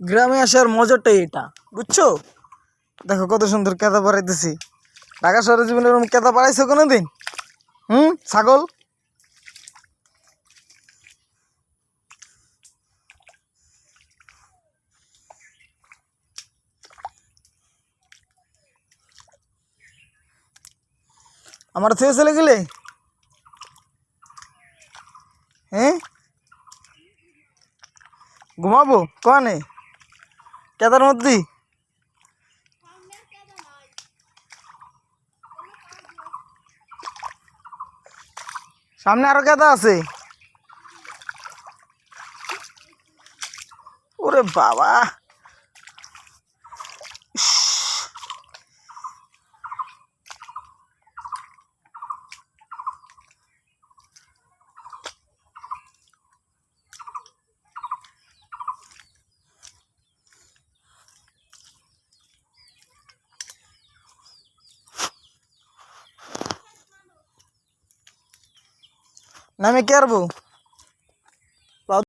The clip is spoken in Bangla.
গ্রামে আসার মজাটাই এটা, বুঝছ? দেখো কত সুন্দর কেদা পাড়াইতেছি ঢাকা শহরে জীবনে এরকম কেদা পাড়াইছো কোনো দিন হুম, ছাগল? আমার থেকে চলে গেলে? হ্যাঁ? ঘুমাবো? কনে কেদার মধ্যে সামনে আরও কেদা আছে। ওরে বাবা। নামে কে আরবো